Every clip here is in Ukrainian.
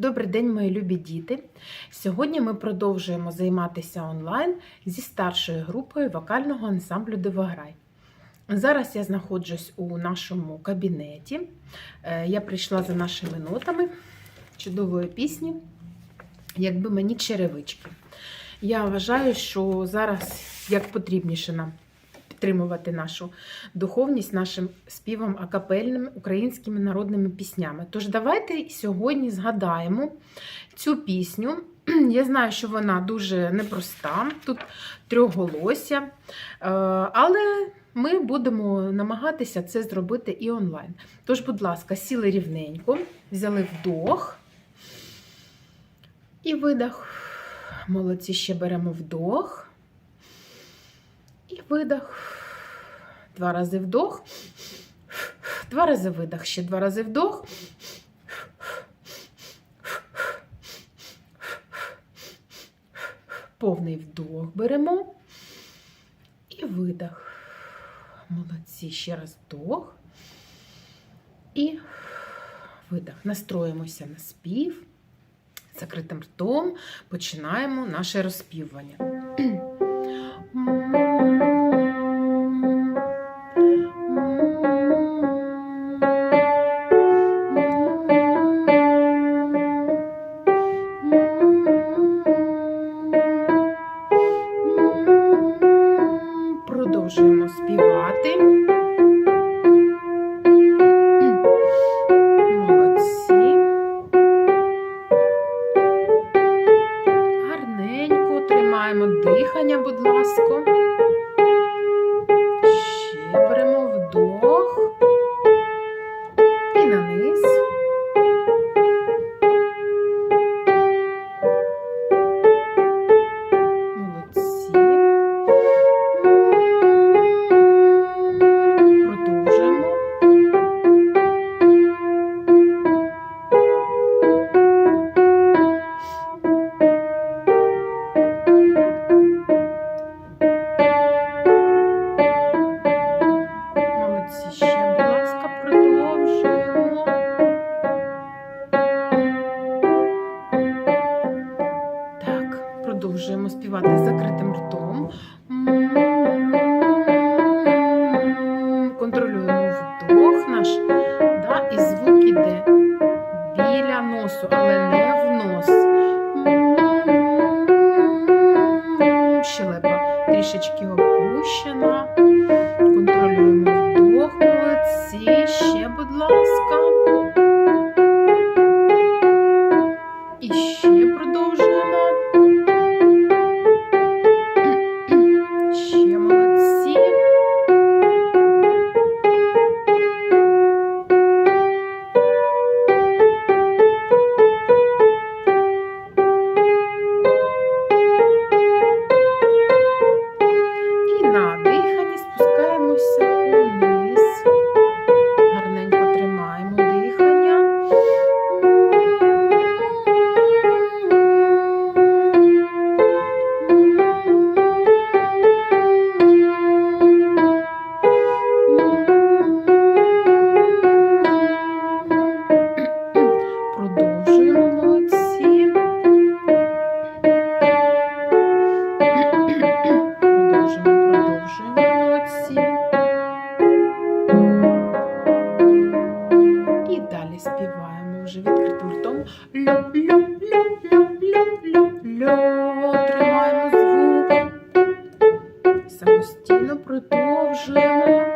Добрий день, мої любі діти! Сьогодні ми продовжуємо займатися онлайн зі старшою групою вокального ансамблю Дивограй. Зараз я знаходжусь у нашому кабінеті. Е, я прийшла за нашими нотами чудової пісні, якби мені черевички. Я вважаю, що зараз як потрібніше нам підтримувати нашу духовність нашим співом акапельним українськими народними піснями. Тож давайте сьогодні згадаємо цю пісню. Я знаю, що вона дуже непроста, тут трьохголосся. Е, але ми будемо намагатися це зробити і онлайн. Тож, будь ласка, сіли рівненько, взяли вдох і видах. Молодці, ще беремо вдох. І видох. Два рази вдох. Два рази видох. Ще два рази вдох. Повний вдох беремо. І видох. Молодці. Ще раз вдох. І видох. Настроїмося на спів. Закритим ртом починаємо наше розпівування. Перевіряємо дихання, будь ласка. Ще перемагаємо. продовжуємо співати з закритим ртом. співаємо вже відкритим ртом. Льо-льо-льо-льо-льо-льо. Тримаємо звук. Самостійно продовжуємо.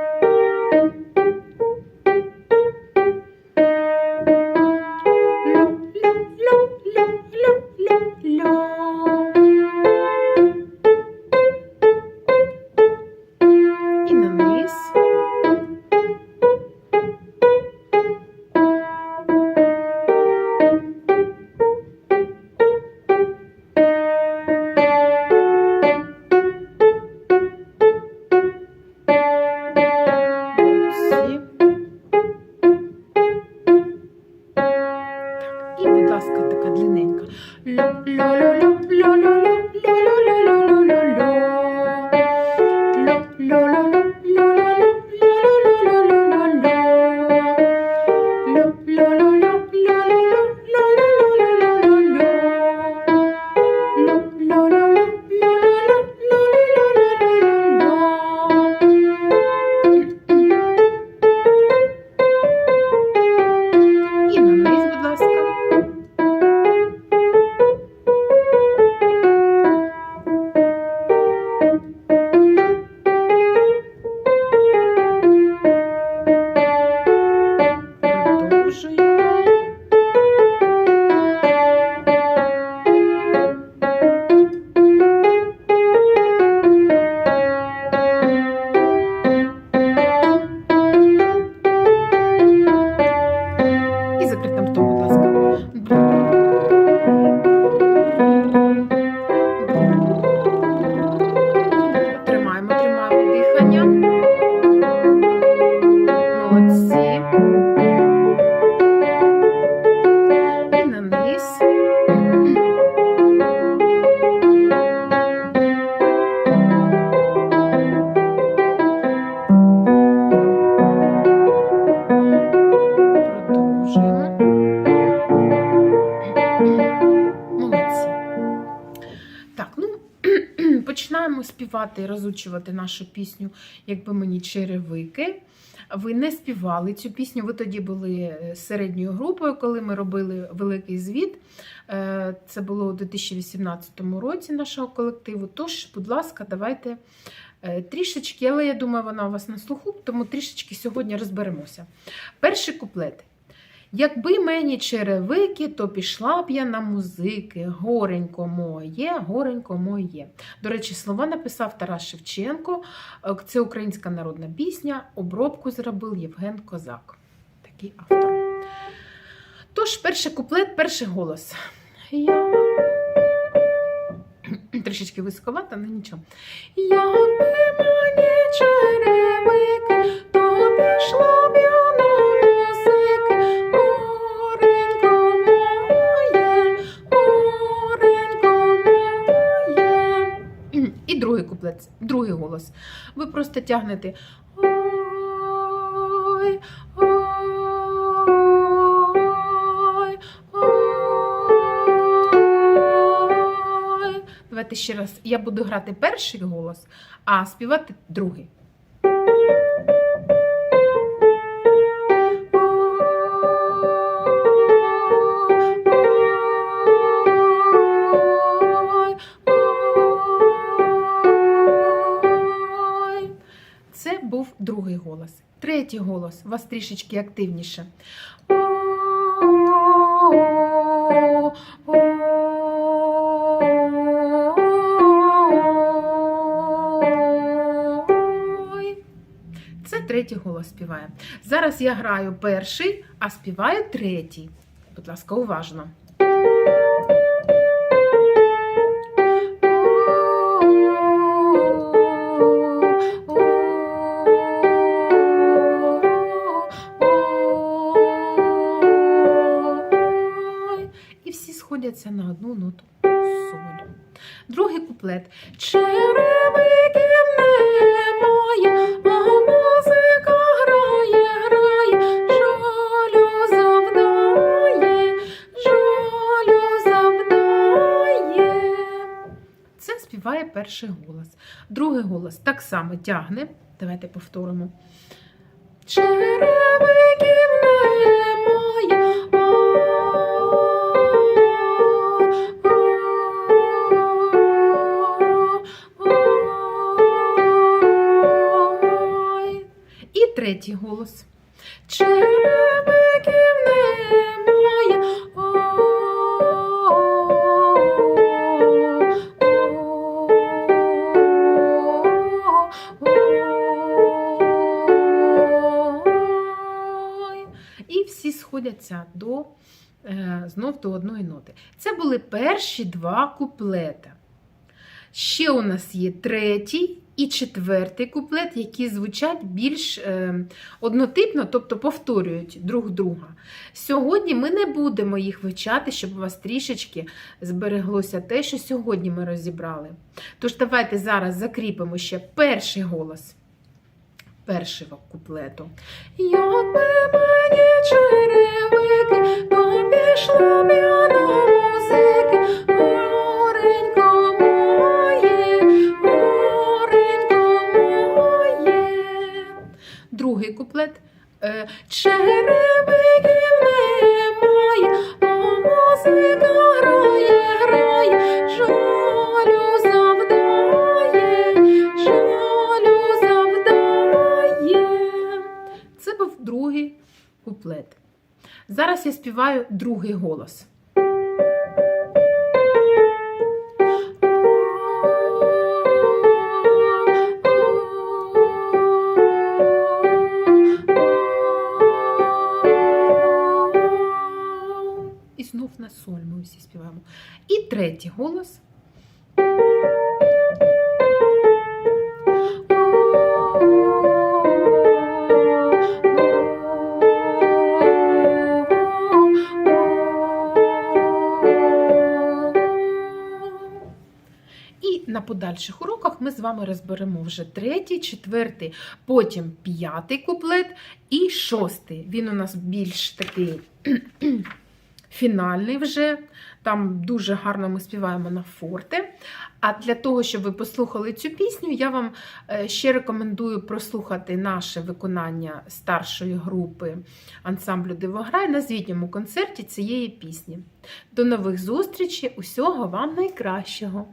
Співати і розучувати нашу пісню, якби мені черевики. Ви не співали цю пісню. Ви тоді були е, середньою групою, коли ми робили великий звіт. Е, Це було у 2018 році нашого колективу. Тож, будь ласка, давайте е, трішечки, але я думаю, вона у вас на слуху, тому трішечки сьогодні розберемося. Перший куплет. Якби мені черевики, то пішла б я на музики. Горенько моє, горенько моє. До речі, слова написав Тарас Шевченко. Е, Це українська народна пісня. Обробку зробив Євген Козак. Такий автор. Тож, перший куплет, перший голос. Я... Трішечки високовато, але нічого. Якби мені черевики, то пішла б куплет, другий голос. Ви просто тягнете. Ой, ой, ой. Давайте ще раз. Я буду грати перший голос, а співати другий. Голос. Третій голос у вас трішечки активніше. Це третій голос співає. Зараз я граю перший, а співає третій. Будь ласка, уважно. Черевиків немає, а музика грає, грає, жалю завдає, жалю завдає. Це співає перший голос. Другий голос так само тягне. Давайте повторимо. Черевиків немає. Третій голос. Черевиків немає. І всі сходяться до, е, знов до одної ноти. Це були перші два куплета. Ще у нас є третій і четвертий куплет, які звучать більш е, однотипно, тобто повторюють друг друга. Сьогодні ми не будемо їх вивчати, щоб у вас трішечки збереглося те, що сьогодні ми розібрали. Тож давайте зараз закріпимо ще перший голос першого куплету. Якби мені черевики, то пішла Другий куплет. Е, Черевиків немає, а музика грає, грає, жалю завдає, жалю завдає. Це був другий куплет. Зараз я співаю другий голос. третій голос. На подальших уроках ми з вами розберемо вже третій, четвертий, потім п'ятий куплет і шостий. Він у нас більш такий фінальний вже. Там дуже гарно ми співаємо на форте. А для того, щоб ви послухали цю пісню, я вам е, ще рекомендую прослухати наше виконання старшої групи ансамблю Дивограй на звітньому концерті цієї пісні. До нових зустрічей! Усього вам найкращого!